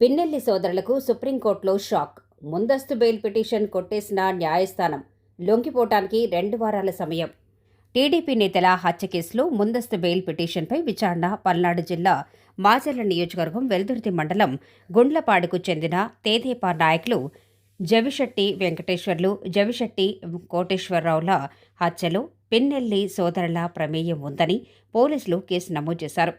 పిన్నెల్లి సోదరులకు సుప్రీంకోర్టులో షాక్. ముందస్తు బెయిల్ పిటిషన్ కొట్టేసిన న్యాయస్థానం లొంగిపోవటానికి రెండు వారాల సమయం. టీడీపీ నేతల హత్య కేసులో ముందస్తు బెయిల్ పిటిషన్పై విచారణ పల్నాడు జిల్లా మాచర్ల నియోజకవర్గం వెల్దుర్తి మండలం గుండ్లపాడుకు చెందిన తేదేపా నాయకులు జవిశెట్టి వెంకటేశ్వర్లు జవిశెట్టి కోటేశ్వరరావుల హత్యలో పిన్నెల్లి సోదరుల ప్రమేయం ఉందని పోలీసులు కేసు నమోదు చేశారు.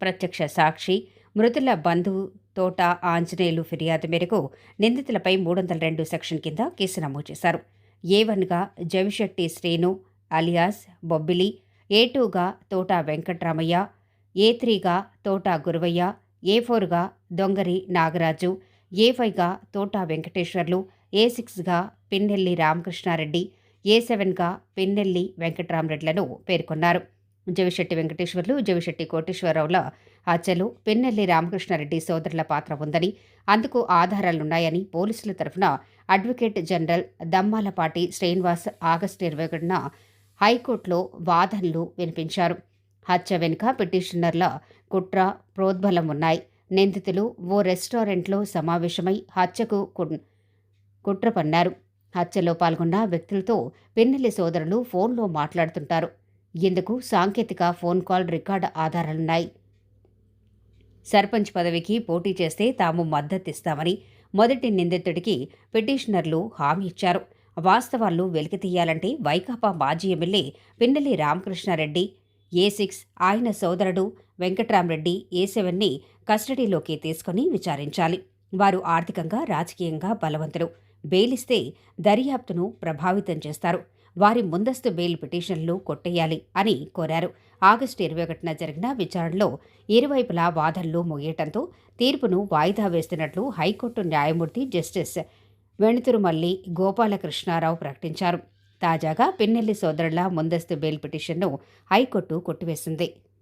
ప్రత్యక్ష సాక్షి మృతుల బంధువు తోట ఆంజనేయులు ఫిర్యాదు మేరకు నిందితులపై మూడు వందల రెండు సెక్షన్ కింద కేసు నమోదు చేశారు. ఏ వన్గా జవిశెట్టి శ్రీను అలియాస్ బొబ్బిలి ఏ టూగా తోట వెంకట్రామయ్య ఏ త్రీగా తోట గురవయ్య ఏ ఫోర్గా దొంగరి నాగరాజు ఏ ఫైవ్గా తోట వెంకటేశ్వర్లు ఏ సిక్స్గా పిన్నెల్లి రామకృష్ణారెడ్డి ఏ సెవెన్గా పిన్నెల్లి వెంకట్రామరెడ్లను పేర్కొన్నారు. జవిశెట్టి వెంకటేశ్వర్లు జవిశెట్టి కోటేశ్వరరావుల హత్యలో పిన్నెల్లి రామకృష్ణారెడ్డి సోదరుల పాత్ర ఉందని అందుకు ఆధారాలున్నాయని పోలీసుల తరఫున advocate general Dammalapati Srinivas August ఇరవై ఒకటిన హైకోర్టులో వాదనలు వినిపించారు. హత్య వెనుక పిటిషనర్ల కుట్ర ప్రోద్బలం ఉన్నాయి. నిందితులు ఓ రెస్టారెంట్లో సమావేశమై హత్యకు కుట్ర పన్నారు. హత్యలో పాల్గొన్న వ్యక్తులతో పిన్నెల్లి సోదరులు ఫోన్లో మాట్లాడుతుంటారు. ఇందుకు సాంకేతిక ఫోన్ కాల్ రికార్డు ఆధారాలున్నాయి. సర్పంచ్ పదవికి పోటీ చేస్తే తాము మద్దతిస్తామని మొదటి నిందితుడికి పిటిషనర్లు హామీ ఇచ్చారు. వాస్తవాలను వెలికితీయాలంటే వైకాపా మాజీ MLA Pinnelli Ramakrishnareddy A six ఆయన సోదరుడు వెంకట్రామరెడ్డి ఏ సెవెన్ని కస్టడీలోకి తీసుకుని విచారించాలి. వారు ఆర్థికంగా రాజకీయంగా బలవంతులు. బెయిలిస్తే దర్యాప్తును ప్రభావితం చేస్తారు. వారి ముందస్తు బెయిల్ పిటిషన్లు కొట్టేయాలి అని కోరారు. ఆగస్టు ఇరవై ఒకటిన జరిగిన విచారణలో ఇరువైపులా వాదనలు ముగియటంతో తీర్పును వాయిదా వేస్తున్నట్లు హైకోర్టు న్యాయమూర్తి జస్టిస్ వెణుతురుమల్లి గోపాలకృష్ణారావు ప్రకటించారు. తాజాగా పిన్నెల్లి సోదరుల ముందస్తు బెయిల్ పిటిషన్ను హైకోర్టు కొట్టివేసింది.